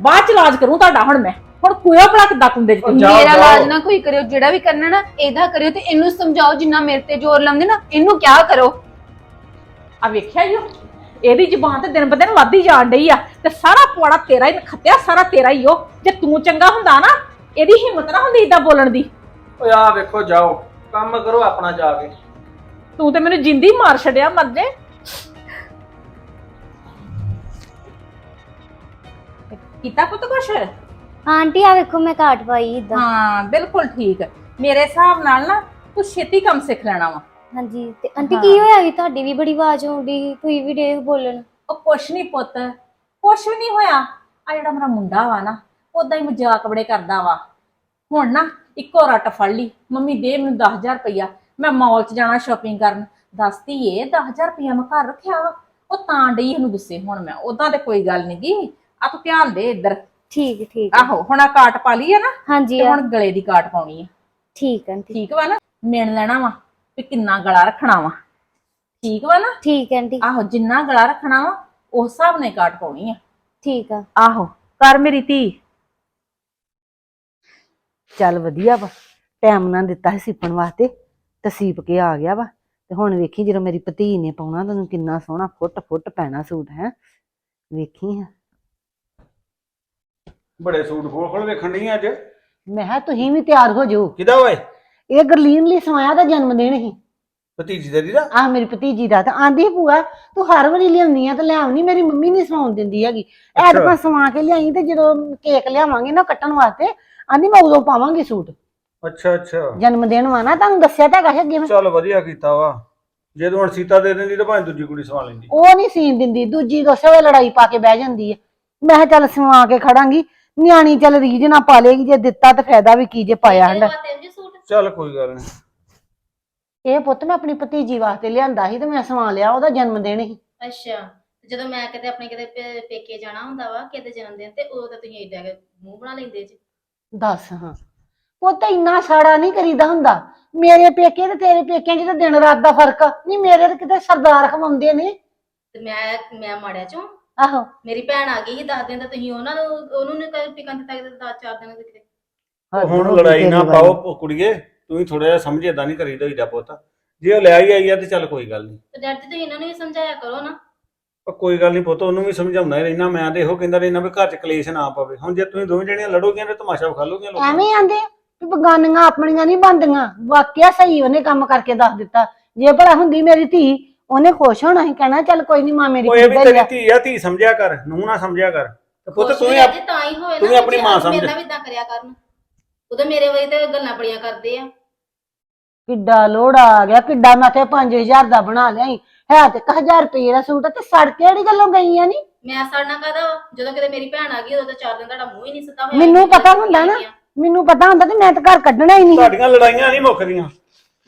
ਬਾਅਦ ਚ ਇਲਾਜ ਕਰੂੰ ਤੁਹਾਡਾ ਹੁਣ ਮੈਂ। ਹੁਣ ਕੋਇਆ ਭਲਾ ਕਿੱਦਾਂ ਕੁੰਦੇ ਉਹ ਜਾਓ, ਮੇਰਾ। ਇਲਾਜ ਨਾ ਕੋਈ ਕਰਿਓ ਜਿਹੜਾ ਵੀ ਕਰਨਾ ਨਾ ਇਹਦਾ ਕਰਿਓ ਤੇ ਇਹਨੂੰ ਸਮਝਾਓ ਜਿੰਨਾ ਮੇਰੇ ਤੇ ਜ਼ੋਰ ਲਾਉਂਦੇ ਨਾ ਇਹਨੂੰ ਕਿਆ ਕਰੋ? ਆ ਵੇਖਿਆ ਈ ਓ? ਇਹਦੀ ਜ਼ੁਬਾਨ ਤੇ ਦਿਨ ਬ ਦਿਨ ਵੱਧਦੀ ਜਾਣ ਡਈ ਆ ਤੇ ਸਾਰਾ ਪੁਆੜਾ ਤੇਰਾ ਹੀ ਖੱਤਿਆ ਸਾਰਾ ਤੇਰਾ ਹੀ ਉਹ ਜੇ ਤੂੰ ਚੰਗਾ ਹੁੰਦਾ ਨਾ ਇਹਦੀ ਹਿੰਮਤ ਨਾ ਹੁੰਦੀ ਇਦਾਂ ਬੋਲਣ ਦੀ। ਓਏ ਆ ਵੇਖੋ ਜਾਓ। ਕੰਮ ਕਰੋ ਆਪਣਾ ਜਾ ਕੇ। ਤੂੰ ਤੇ ਮੈਨੂੰ ਜਿੰਦੀ ਮਾਰ ਛੱਡਿਆ ਮਰਦੇ ਕੀਤਾ ਪੁੱਤ ਕੁਛ? ਆਂਟੀ ਆ ਵੇਖੋ ਮੈਂ ਕਾਟ ਪਾਈ ਇਦਾਂ। ਹਾਂ ਬਿਲਕੁਲ ਠੀਕ ਮੇਰੇ ਹਿਸਾਬ ਨਾਲ ਨਾ ਤੂੰ ਛੇਤੀ ਕੰਮ ਸਿੱਖ ਲੈਣਾ ਵਾ। ਹਾਂਜੀ ਤੇ ਆਂਟੀ। ਕੀ ਹੋਇਆ ਵੀ ਤੁਹਾਡੀ ਵੀ ਬੜੀ ਆਵਾਜ਼ ਆਉਂਦੀ ਤੁਸੀਂ ਵੀ ਡੇ ਬੋਲਣ? ਉਹ ਕੁਛ ਨਹੀਂ ਪੁੱਤ ਕੁਛ ਵੀ ਨਹੀਂ ਹੋਇਆ। ਆ ਜਿਹੜਾ ਮੇਰਾ ਮੁੰਡਾ ਵਾ ਨਾ ਉਦਾਂ ਹੀ ਮਜ਼ਾਕ ਬੜੇ ਕਰਦਾ ਵਾ। ਹੁਣ ਨਾ ਇੱਕੋ ਰੱਟ ਫੜ ਲਈ। ਮੰਮੀ ਦੇ ਮੈਨੂੰ 10000 ਰੁਪਇਆ ਮੈਂ ਮਾਲ 'ਚ ਜਾਣਾ ਸ਼ਾਪਿੰਗ ਕਰਨ। ਦੱਸਦੀ ਏ 10000 ਰੁਪਇਆ ਮੈਂ ਘਰ ਰੱਖਿਆ ਵਾ। ਉਹ ਤਾਂ ਡਈ ਇਹਨੂੰ ਗੁੱਸੇ। ਹੁਣ ਮੈਂ ਉਦਾਂ ਤੇ ਕੋਈ ਗੱਲ ਨਹੀਂ ਗੀ। ਆ ਤੂੰ ਧਿਆਨ ਦੇ ਇੱਧਰ। ਠੀਕ ਠੀਕ। ਆਹੋ ਹੁਣ ਆ ਕਾਟ ਪਾ ਲਈ ਆ ਨਾ ਹਾਂਜੀ ਤੇ ਆ, ਹੁਣ ਗਲੇ ਦੀ ਕਾਟ ਪਾਉਣੀ ਆ। ਠੀਕ ਆਂਟੀ ਠੀਕ। ਵਾ ਨਾ? ਮਿਣ ਲੈਣਾ ਵਾ ਵੀ ਕਿੰਨਾ ਗਲਾ ਰੱਖਣਾ ਵਾ। ਠੀਕ ਵਾ ਨਾ? ਠੀਕ ਆਂਟੀ। ਆਹੋ ਜਿੰਨਾ ਗਲਾ ਰੱਖਣਾ ਵਾ ਉਸ ਹਿਸਾਬ ਨਾਲ ਹੀ ਕਾਟ ਪਾਉਣੀ ਆ। ਠੀਕ ਆ। ਆਹੋ ਕਰ ਮੇਰੀ ਧੀ। ਚੱਲ ਵਧੀਆ ਵਾ ਟਾਈਮ ਨਾਲ ਦਿੱਤਾ ਸੀ ਸਿੱਪਣ ਵਾਸਤੇ ਤੇ ਸੀਪ ਕੇ ਆ ਗਿਆ ਵਾ। ਤੇ ਹੁਣ ਵੇਖੀ ਜਦੋਂ ਮੇਰੀ ਭਤੀ ਨੇ ਪਾਉਣਾ ਤੈਨੂੰ ਕਿੰਨਾ ਸੋਹਣਾ ਫੁੱਟ ਫੁੱਟ ਪੈਣਾ ਸੂਟ ਹੈ। ਵੇਖੀ ਹਾਂ ਬੜੇ ਸੂਟ ਖੋਲ ਖੋਲ ਵੇਖਣ ਨਹੀਂ ਅੱਜ। ਮੈਂ ਕਿਹਾ ਤੁਸੀਂ ਵੀ ਤਿਆਰ ਹੋ ਜਾਓ। ਕਿਦਾ ਓਏ? ਇਹ ਗਰਲੀਨ ਲਈ ਸਵਾਇਆ ਦਾ ਜਨਮ ਦਿਨ ਸੀ ਭਤੀਜੀ ਦਾ ਆਹ ਮੇਰੀ ਭਤੀਜੀ ਦਾ ਤਾਂ ਆਂਦੀ ਭੂਆ ਤੂੰ ਹਰ ਵਾਰੀ ਲਿਆਉਂਦੀ ਆ ਤੇ ਲਿਆਉਣੀ ਮੇਰੀ ਮੰਮੀ ਨਹੀਂ ਸਵਾਉਣ ਦਿੰਦੀ ਹੈਗੀ। ਪਾ ਸਵਾ ਕੇ ਲਿਆਈ ਤੇ ਜਦੋਂ ਕੇਕ ਲਿਆਵਾਂਗੇ ਨਾ ਕੱਟਣ ਵਾਸਤੇ ਆਂਦੀ ਮੈਂ ਉਦੋਂ ਪਾਵਾਂਗੀ ਸੂਟ। ਅੱਛਾ ਅੱਛਾ। ਜਨਮ ਦਿਨ ਵਾ ਨਾ ਤੁਹਾਨੂੰ ਦੱਸਿਆ ਤਾਂ ਹੈਗਾ ਅੱਗੇ ਮੈਂ। ਚੱਲ ਵਧੀਆ ਕੀਤਾ ਵਾ। ਜੇ ਤੂੰ ਹੁਣ ਸੀਤਾ ਦੇ ਦਿੰਦੀ ਤਾਂ ਭਾਵੇਂ ਦੂਜੀ ਕੁੜੀ ਸਵਾ ਲੈਂਦੀ। ਉਹ ਨਹੀਂ ਸੀਨ ਦਿੰਦੀ ਦੂਜੀ ਵੇਲੇ ਲੜਾਈ ਪਾ ਕੇ ਬਹਿ ਜਾਂਦੀ ਹੈ ਮੈਂ ਕਿਹਾ ਚੱਲ ਸਵਾ ਕੇ ਖੜਾਂਗੀ। ਨਿਆਣੀ ਚੱਲ ਰੀਝ ਨਾ ਪਾ ਲੇਗੀ ਜੇ ਦਿੱਤਾ ਤਾਂ ਫਾਇਦਾ ਵੀ ਕੀ ਜੇ ਪਾਇਆ ਹੰਡਾ ਚੱਲ ਕੋਈ ਗੱਲ ਨਹੀਂ ਇਹ ਪੁੱਤ ਮੈਂ ਆਪਣੀ ਭਤੀਜੀ ਵਾਸਤੇ ਲਿਆਂਦਾ ਸੀ ਤੇ ਮੈਂ ਸਵਾ ਲਿਆ ਉਹਦਾ ਜਨਮ ਦਿਨ ਸੀ। ਅੱਛਾ ਤੇ ਜਦੋਂ ਮੈਂ ਕਿਤੇ ਆਪਣੇ ਕਿਤੇ ਪੇ- ਪੇਕੇ ਜਾਣਾ ਹੁੰਦਾ ਵਾ ਕਿਤੇ ਜਨਮ ਦਿਨ ਤੇ ਉਦੋਂ ਤਾਂ ਤੁਸੀਂ ਏਡਾ ਕੁ ਮੂੰਹ ਬਣਾ ਲੈਂਦੇ ਜੀ। ਦੱਸ ਹਾਂ। ਪੁੱਤ ਇੰਨਾ ਸਾੜਾ ਨਹੀਂ ਕਰੀਦਾ ਹੁੰਦਾ। ਮੇਰੇ ਪੇਕੇ ਤੇ ਤੇਰੇ ਪੇਕਿਆਂ 'ਚ ਤਾਂ ਦਿਨ ਰਾਤ ਦਾ ਫ਼ਰਕ ਆ। ਨਹੀਂ ਮੇਰੇ ਤਾਂ ਕਿਤੇ ਸਰਦਾਰ ਖਵਾਉਂਦੇ ਨੇ। ਤੇ ਮੈਂ ਮੈਂ ਮਾੜਿਆ ਚੋਂ ਆਹੋ। ਮੇਰੀ ਭੈਣ ਆ ਗਈ ਸੀ ਦੱਸ ਦਿਨ ਤਾਂ ਤੁਸੀਂ ਉਹਨਾਂ ਨੂੰ ਉਹਨੂੰ ਨੇ ਕਦੇ ਟਿਕਣ ਦਿੱਤਾ ਕਿਤੇ ਦਸ ਚਾਰ ਦਿਨ ਦੇ ਕਿਤੇ। ਹੱਦ ਹੁਣ ਲੜਾਈ ਨਾ। ਪਾਓ ਉਹ ਕੁੜੀਏ ਤੂੰ ਹੀ ਥੋੜਾ ਜਿਹਾ ਸਮਝ ਏਦਾਂ ਨਹੀਂ ਕਰੀਦਾ ਹੋਈਦਾ ਪੁੱਤ ਜੇ ਉਹ ਲੈ ਹੀ ਆਈ ਆ ਤੇ ਚੱਲ ਕੋਈ ਗੱਲ ਨਹੀਂ ਤੇ ਡੈਡੀ ਤੁਸੀਂ ਇਹਨਾਂ ਨੂੰ ਵੀ ਸਮਝਾਇਆ ਕਰੋ ਨਾ। ਉਹ ਕੋਈ ਗੱਲ ਨਹੀਂ ਪੁੱਤ ਉਹਨੂੰ ਵੀ ਸਮਝਾਉਂਦਾ ਹੀ ਰਹਿਣਾ ਮੈਂ ਤੇ ਇਹੋ ਕਹਿੰਦਾ ਰਹਿਣਾ ਵੀ ਘਰ 'ਚ ਕਲੇਸ਼ ਨਾ ਪਵੇ। ਹੁਣ ਜੇ ਤੁਸੀਂ ਦੋਵੇਂ ਜਣੀਆਂ ਲੜੋਗੀਆਂ ਤੇ ਤਮਾਸ਼ਾ ਵਿਖਾ ਲੋਗੀਆਂ ਲੋਕਾਂ ਨੂੰ। ਐਵੇਂ ਆਂਦੇ ਆ ਵੀ ਬਗਾਨੀਆਂ ਆਪਣੀਆਂ ਨਹੀਂ ਬੰਦੀਆਂ ਵਾਕਿਆ ਸਹੀ ਉਹਨੇ ਕੰਮ ਕਰਕੇ ਦੱਸ ਦਿੱਤਾ। ਜੇ ਭਲਾ ਹੁੰਦੀ ਮੇਰੀ ਧੀ ਉਹਨੇ ਖੁਸ਼ ਹੋਣਾ ਸੀ ਕਹਿਣਾ ਚੱਲ ਕੋਈ ਨਹੀਂ ਮਾਂ ਮੇਰੀ ਉਹ ਇਹ ਵੀ ਤੇਰੀ। ਧੀ ਆ ਧੀ ਸਮਝਿਆ ਕਰ ਨੂੰ ਨਾ ਸਮਝਿਆ ਕਰ ਤੇ ਪੁੱਤ ਤੂੰ ਹੀ ਆਪ- ਤਾਂ ਹੀ ਹੋਏ ਤੂੰ ਨਾ ਵੀ ਆਪਣੀ ਮਾਂ ਮੇਰੇ ਸਮਝ। ਨਾਲ ਵੀ ਇਦਾਂ ਕਰਿਆ ਕਰਨ ਉਹਦੇ ਮੇਰੇ ਵਾਰੀ ਤੇ ਗੱਲਾਂ ਬੜੀਆਂ ਕਰਦੇ ਆ ਕਿੱਡਾ ਲੋੜਾ ਆ ਗਿਆ ਕਿੱਡਾ ਮੈਂ ਤੇ 5000 ਦਾ ਬਣਾ ਲਿਆ ਈ। ਹੈ ਤੇ 1000 ਰੁਪਏ ਦਾ ਸੂਟ ਆ ਤੇ ਸੜ ਕਿਹੜੀ ਗੱਲੋਂ ਗਈਆਂ ਨਹੀਂ ਮੈਂ ਸੜਨਾ ਕਾਹਦਾ ਵਾ? ਜਦੋਂ ਕਿਤੇ ਮੇਰੀ ਭੈਣ ਆ ਗਈ ਉਦੋਂ ਤਾਂ ਚਾਰ ਦਿਨ ਤੁਹਾਡਾ ਮੂੰਹ ਹੀ ਨਹੀਂ ਸਿੱਧਾ ਹੋਇਆ ਮੈਨੂੰ ਪਤਾ ਹੁੰਦਾ ਨਾ ਮੈਨੂੰ ਪਤਾ ਹੁੰਦਾ ਤੇ ਮੈਂ ਤਾਂ ਘਰ ਕੱਢਣਾ ਹੀ ਨਹੀਂ ਤੁਹਾਡੀਆਂ ਲੜਾਈਆਂ ਨਹੀਂ ਮੁੱਕਦੀਆਂ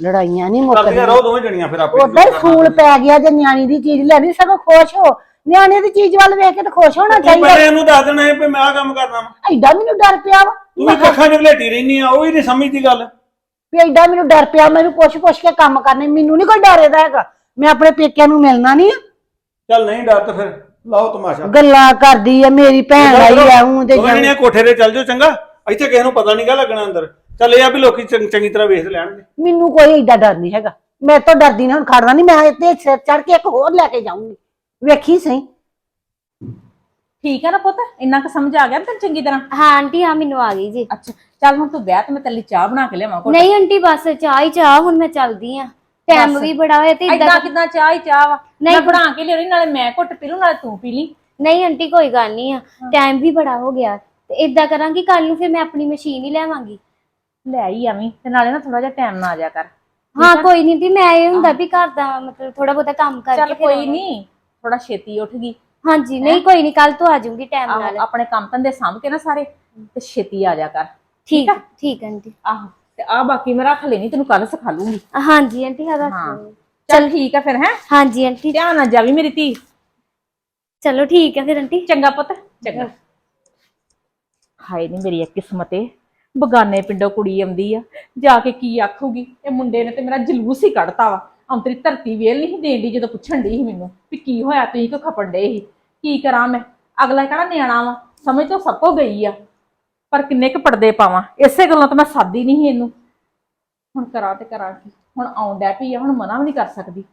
ਲੜਾਈਆਂ ਨਹੀਂ ਕਰਦੀਆਂ ਮੁੱਕਦੀਆਂ ਰਹੋ ਦੋਵੇਂ ਜਣੀਆਂ ਫਿਰ ਆਪੇ ਹੀ ਫੂਲ ਪੈ ਗਿਆ ਜੇ ਨਿਆਣੀ ਦੀ ਚੀਜ਼ ਲੈਣੀ ਸਗੋਂ ਖੁਸ਼ ਹੋ। ਨਿਆਣੇ ਦੀ ਚੀਜ਼ ਵੱਲ ਵੇਖ ਕੇ ਤਾਂ ਖੁਸ਼ ਹੋਣਾ ਤੂੰ ਚਾਹੀਦਾ। ਪਹਿਲੇ ਇਹਨੂੰ ਦੱਸ ਦੇਣਾ ਸੀ ਵੀ ਮੈਂ ਆਹ ਕੰਮ ਕਰਨਾ ਵਾ। ਐਡਾ ਮੈਨੂੰ ਡਰ ਪਿਆ ਵਾ। ਤੂੰ ਵੀ ਕੱਖਾਂ 'ਚ ਘਲੇਟੀ ਰਹਿਨੀ ਆ ਉਹ ਹੀ ਨਹੀਂ ਸਮਝਦੀ ਗੱਲ। ਵੀ ਐਡਾ ਮੈਨੂੰ ਡਰ ਪਿਆ ਮੈਨੂੰ ਪੁੱਛ ਪੁੱਛ ਕੇ ਕੰਮ ਕਰਨੇ ਮੈਨੂੰ ਨਹੀਂ ਕੋਈ ਡਰ ਇਹਦਾ ਹੈਗਾ। ਮੈਂ ਆਪਣੇ ਪੇਕਿਆਂ ਨੂੰ ਮਿਲਣਾ ਨਹੀਂ ਚੱਲ ਨਹੀਂ ਡਰ ਤਾਂ ਫਿਰ ਲਾਓ ਤਮਾਸ਼ਾ। ਗੱਲਾਂ ਕਰਦੀ ਆ ਮੇਰੀ ਭੈਣ ਆਈ ਆ ਹੂੰ ਤੇ ਦੋਵੇਂ ਜਣੀਆਂ ਕੋਠੇ ਤੇ ਚੱਲ ਜਾਓ ਚੰਗਾ। ਇੱਥੇ ਕਿਸੇ ਨੂੰ ਪਤਾ ਨਹੀਂਗਾ ਲੱਗਣਾ ਅੰਦਰ। ਚੱਲ ਇਹ ਆ ਵੀ ਲੋਕੀ ਚੰਗ- ਚੰਗੀ ਤਰ੍ਹਾਂ ਵੇਖ ਲੈਣਗੇ। ਮੈਨੂੰ ਕੋਈ ਐਡਾ ਡਰ ਨਹੀਂ ਹੈਗਾ। ਮੈਂ ਤੋਂ ਡਰਦੀ ਨਹੀਂ ਹੁਣ ਖੜਨਾ ਨਹੀਂ ਮੈਂ ਇੱਥੇ ਸਿਰ ਚੜ ਕੇ ਇੱਕ ਹੋਰ ਲੈ ਕੇ ਜਾਊਂਗੀ। ਵੇਖੀ ਸਹੀ? ਠੀਕ ਹੈ ਨਾ ਪੁੱਤ? ਇੰਨਾ ਕੁ ਸਮਝ ਆ ਗਿਆ ਨਾ ਤੈਨੂੰ ਚੰਗੀ ਤਰ੍ਹਾਂ? ਹਾਂ ਆਂਟੀ ਆ ਮੈਨੂੰ ਆ ਗਈ ਜੀ। ਅੱਛਾ ਚੱਲ ਹੁਣ ਤੂੰ ਬਹਿ ਤੇ ਮੈਂ ਤੇਰੇ ਲਈ ਚਾਹ ਬਣਾ ਕੇ ਲਿਆਵਾਂ ਘੁੱਟ। ਨਹੀਂ ਆਂਟੀ ਬਸ ਚਾਹ ਹੀ ਚਾਹ ਹੁਣ ਮੈਂ ਚੱਲਦੀ ਆ। ਟਾਈਮ ਬਸ। ਵੀ ਬੜਾ ਹੋਇਆ ਤੇ ਏਦਾਂ ਇਦਾਂ ਕਿਦਾਂ ਚਾਹ ਹੀ ਚਾਹ ਵਾ? ਨਹੀਂ। ਮੈਂ ਬਣਾ ਕੇ ਲਿਆਉਣੀ ਨਾਲੇ ਮੈਂ ਘੁੱਟ ਪੀ ਲੂ ਨਾਲੇ ਤੂੰ ਪੀ ਲਈ। ਨਹੀਂ ਆਂਟੀ ਕੋਈ ਗੱਲ ਨਹੀਂ ਆ। ਟਾਈਮ ਵੀ ਬੜਾ ਹੋ ਗਿਆ। ਤੇ ਇਦਾਂ ਕਰਾਂਗੀ ਕੱਲ ਨੂੰ ਫਿਰ ਮੈਂ ਆਪਣੀ ਮਸ਼ੀਨ ਹੀ ਲੈਵਾਂਗੀ ਲੈ ਆਈ ਐਵੇਂ ਤੇ ਨਾਲੇ ਨਾ ਥੋੜਾ ਜਿਹਾ ਟਾਈਮ ਨਾ ਆ ਜਾ ਕਰ। ਹਾਂ ਕੋਈ ਨਹੀਂ ਦੀ ਮੈਂ ਇਹ ਹੁੰਦਾ ਵੀ ਘਰ ਦਾ ਮਤਲਬ ਥੋੜਾ ਬਹੁਤਾ ਕੰਮ ਕਰਕੇ ਚੱਲ ਕੋਈ। ਨਹੀਂ ਥੋੜਾ ਛੇਤੀ ਉੱਠ ਗਈ। ਹਾਂਜੀ ਨਹੀਂ ਕੋਈ ਨਹੀਂ ਕੱਲ ਤੋਂ ਆ ਜਾਊਂਗੀ ਟਾਈਮ ਨਾਲ। ਆਪਣੇ ਕੰਮ ਧੰਦੇ ਸਾਂਭ ਕੇ ਨਾ ਸਾਰੇ ਤੇ ਛੇਤੀ ਆ ਜਾ ਕਰ। ਠੀਕ ਠੀਕ ਆਂਟੀ। ਆਹੋ ਤੇ ਆ ਬਾਕੀ ਮੈਂ ਰੱਖ ਲੈਣੀ ਤੈਨੂੰ ਕੱਲ ਸਿਖਾ ਲੂੰਗੀ। ਹਾਂਜੀ ਆਂਟੀ ਹਾਂ ਰੱਖ ਹਾਂ। ਚੱਲ ਠੀਕ ਆ ਫਿਰ ਹੈ? ਹਾਂਜੀ ਆਂਟੀ। ਧਿਆਨ ਨਾਲ ਜਾਵੀ ਮੇਰੀ ਧੀ। ਚਲੋ ਠੀਕ ਹੈ ਫਿਰ ਆਂਟੀ। ਚੰਗਾ ਪੁੱਤ ਚੰਗਾ। ਹਾਏ ਨੀ ਮੇਰੀ ਕਿਸਮਤ ਏ। ਬਗਾਨੇ ਪਿੰਡੋਂ ਕੁੜੀ ਆਉਂਦੀ ਆ, ਜਾ ਕੇ ਕੀ ਆਖੂਗੀ? ਇਹ ਮੁੰਡੇ ਨੇ ਤੇ ਮੇਰਾ ਜਲੂਸ ਹੀ ਕੱਢਤਾ ਵਾ। ਅੰਤਰੀ ਧਰਤੀ ਵੇਲ ਨਹੀਂ ਦੇਣ ਦੀ ਜਦੋਂ ਪੁੱਛਣ ਦੀ ਸੀ ਮੈਨੂੰ ਵੀ ਕੀ ਹੋਇਆ, ਤੁਸੀਂ ਕਿਉਂ ਖਪਣ ਡੇ ਸੀ? ਕੀ ਕਰਾਂ ਮੈਂ? ਅਗਲਾ ਕਹਣਾ ਨਿਆਣਾ ਵਾ, ਸਮਝ ਤੋਂ ਸਭ ਕੋ ਗਈ ਆ। ਪਰ ਕਿੰਨੇ ਕੁ ਪਰਦੇ ਪਾਵਾਂ? ਇਸੇ ਗੱਲੋਂ ਤਾਂ ਮੈਂ ਸਾਦੀ ਨਹੀਂ ਸੀ ਇਹਨੂੰ। ਹੁਣ ਕਰਾਂ ਤੇ ਕਰਾਂ ਕੀ? ਹੁਣ ਆਉਣ ਡੈ ਪਈ ਆ, ਹੁਣ ਮਨਾ ਵੀ ਨਹੀਂ ਕਰ ਸਕਦੀ।